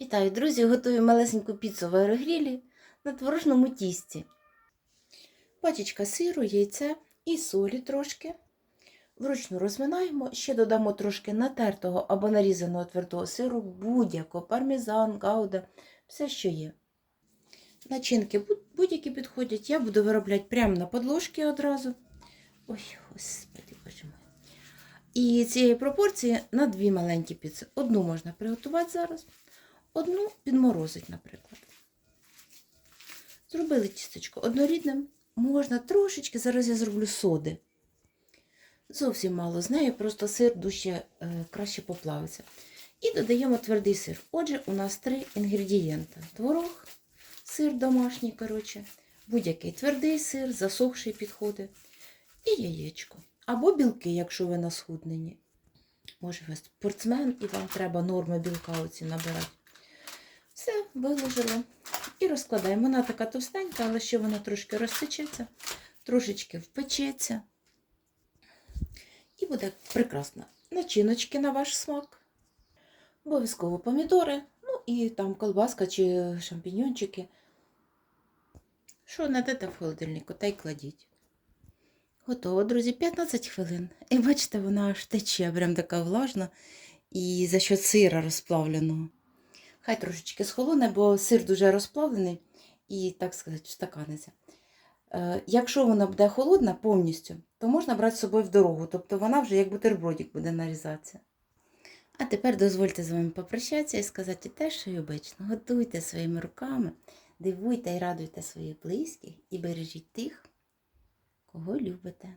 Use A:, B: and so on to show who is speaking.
A: Вітаю, друзі! Готую малесеньку піцу в аерогрілі на творожному тісті. Пачечка сиру, яйця і солі трошки. Вручну розминаємо, ще додамо трошки натертого або нарізаного твердого сиру, будь-якого, пармезан, гауда, все, що є. Начинки будь- будь-які підходять. Я буду виробляти прямо на подложці одразу. Ой, господи, боже мой. І цієї пропорції на дві маленькі піци. Одну можна приготувати зараз, одну підморозить, наприклад. Зробили тістечко однорідним. Можна трошечки, зараз я зроблю соди. Зовсім мало з нею, просто сир дужче е, краще поплавиться. І додаємо твердий сир. Отже, у нас три інгредієнти: творог, сир домашній, коротше, будь-який твердий сир, засохший підходить, і яєчко. Або білки, якщо ви на схудненні. Може, ви спортсмен і вам треба норми білка оці набирати. Все, виложили. І розкладаємо. Вона така товстенька, але ще вона трошки розтечеться, трошечки впечеться. І буде прекрасно. Начиночки на ваш смак. Обов'язково помідори, ну і там колбаска чи шампіньончики. Що знайдете в холодильнику, та й кладіть. Готово, друзі, 15 хвилин. І бачите, вона аж тече, прям така влажна. І за що сира розплавленого. Хай трошечки схолоне, бо сир дуже розплавлений і, так сказати, встаканиться. Е, Якщо вона буде холодна повністю, то можна брати з собою в дорогу. Тобто вона вже як бутербродик буде нарізатися. А тепер дозвольте з вами попрощатися і сказати те, що й обично. Готуйте своїми руками, дивуйте і радуйте своїх близьких і бережіть тих, кого любите.